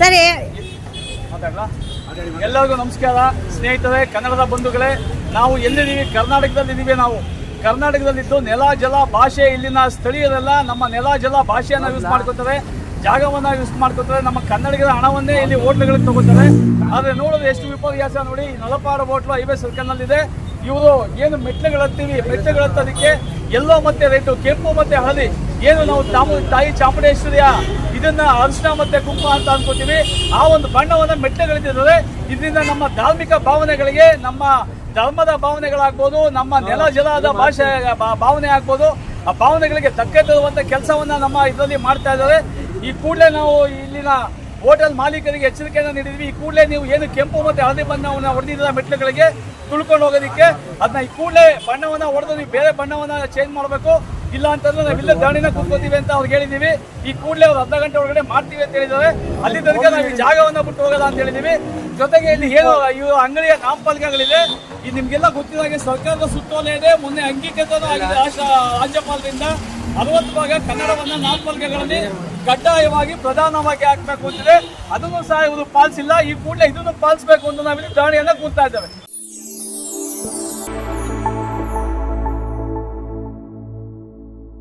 Sir. ಎಲ್ಲರಿಗೂ ನಮಸ್ಕಾರ. ಸ್ನೇಹಿತರೆ, ಕನ್ನಡದ ಬಂಧುಗಳೇ, ನಾವು ಎಲ್ಲಿದ್ದೀವಿ? ಕರ್ನಾಟಕದಲ್ಲಿ ಇದ್ದೀವಿ ನಾವು. ಕರ್ನಾಟಕದಲ್ಲಿದ್ದು ನೆಲ, ಜಲ ಭಾಷೆ ಇಲ್ಲಿನ ಸ್ಥಳೀಯರೆಲ್ಲ ನಮ್ಮ ನೆಲ, ಜಲ ಭಾಷೆಯನ್ನು ಯೂಸ್ ಮಾಡ್ಕೋತಾರೆ. ಜಾಗವನ್ನ ಯೂಸ್ ಮಾಡ್ಕೋತಾರೆ. ನಮ್ಮ ಕನ್ನಡಿಗರ ಹಣವನ್ನೇ ಇಲ್ಲಿ ಹೋಟ್ಲುಗಳಿಗೆ ತಗೋತಾರೆ. ಆದರೆ ನೋಡೋದು ಎಷ್ಟು ವಿಪರ್ಯಾಸ ನೋಡಿ ನಲಪಾರ ಹೋಟ್ಲು ಹೈವೇ ಸರ್ಕಲ್ನಲ್ಲಿದೆ. ಇವರು ಏನು ಮೆಟ್ಲುಗಳು ಹತ್ತೀವಿ? ಮೆಟ್ಲುಗಳು ಹತ್ತೋದಕ್ಕೆ ಎಲ್ಲೋ ಮತ್ತೆ ರೇಟು ಕೆಂಪು ಮತ್ತೆ ಹಳದಿ. ಏನು ನಾವು ತಾಮು ತಾಯಿ ಚಾಮುಂಡೇಶ್ವರಿಯ ಇದನ್ನ ಅರಿಶಿನ ಮತ್ತೆ ಕುಂಕುಮ ಅಂತ ಅನ್ಕೋತೀವಿ. ಆ ಒಂದು ಬಣ್ಣವನ್ನ ಮೆಟ್ಟಗಳಿದ್ದರೆ ಇದರಿಂದ ನಮ್ಮ ಧಾರ್ಮಿಕ ಭಾವನೆಗಳಿಗೆ ನಮ್ಮ ಧರ್ಮದ ಭಾವನೆಗಳಾಗ್ಬೋದು ನಮ್ಮ ನೆಲ ಜಲದ ಭಾಷೆ ಭಾವನೆ ಆಗ್ಬೋದು. ಆ ಭಾವನೆಗಳಿಗೆ ಧಕ್ಕೆ ತರುವಂತ ಕೆಲಸವನ್ನ ನಮ್ಮ ಇದರಲ್ಲಿ ಮಾಡ್ತಾ ಇದ್ದಾರೆ. ಈ ಕೂಡಲೇ ನಾವು ಇಲ್ಲಿನ ಹೋಟೆಲ್ ಮಾಲೀಕರಿಗೆ ಎಚ್ಚರಿಕೆಯನ್ನು ನೀಡಿದ್ವಿ. ಈ ಕೂಡಲೇ ನೀವು ಏನು ಕೆಂಪು ಮತ್ತೆ ಹಳದಿ ಬಣ್ಣವನ್ನ ಹೊಡೆದಿದ್ದ ಮೆಟ್ಲುಗಳಿಗೆ ತುಳ್ಕೊಂಡು ಹೋಗೋದಕ್ಕೆ. ಅದನ್ನ ಈ ಕೂಡಲೇ ಬಣ್ಣವನ್ನ ಹೊಡೆದು ನೀವು ಬೇರೆ ಬಣ್ಣವನ್ನ ಚೇಂಜ್ ಮಾಡಬೇಕು. ಇಲ್ಲ ಅಂತಂದ್ರೆ ನಾವು ಇಲ್ಲೇ ದಾಣಿನ ಕೂತ್ಕೋತೀವಿ ಅಂತ ಅವ್ರಿಗೆ ಹೇಳಿದೀವಿ. ಈ ಕೂಡಲೇ ಅವ್ರು ಅರ್ಧ ಗಂಟೆ ಒಳಗಡೆ ಮಾಡ್ತೀವಿ ಅಂತ ಹೇಳಿದ್ದಾರೆ. ಅಲ್ಲಿ ತನಕ ನಾವು ಈ ಜಾಗವನ್ನ ಬಿಟ್ಟು ಹೋಗಲ್ಲ ಅಂತ ಹೇಳಿದೀವಿ. ಜೊತೆಗೆ ಇಲ್ಲಿ ಏನು ಇವು ಅಂಗಡಿಯ ನಾಮಫಲಕಗಳಿದೆ ಈ ನಿಮ್ಗೆಲ್ಲ ಗೊತ್ತಿದ ಹಾಗೆ ಸರ್ಕಾರದ ಸುತ್ತೋಲೆ ಇದೆ. ಮೊನ್ನೆ ಅಂಗೀಕೃತನೂ ಆಗಿದೆ ರಾಜ್ಯಪಾಲರಿಂದ. ಅರವತ್ತು ಭಾಗ ಕನ್ನಡವನ್ನ ನಾಮಫಲಕಗಳಲ್ಲಿ ಕಡ್ಡಾಯವಾಗಿ ಪ್ರಧಾನವಾಗಿ ಹಾಕ್ಬೇಕು ಅಂತಿದೆ. ಅದನ್ನು ಸಹ ಇವರು ಪಾಲಿಸಿಲ್ಲ. ಈ ಕೂಡಲೇ ಇದನ್ನು ಪಾಲಿಸಬೇಕು ಅಂತ ನಾವಿಲ್ಲಿ ದಾಳಿಯನ್ನ ಕೂತಾ ಇದ್ದೇವೆ.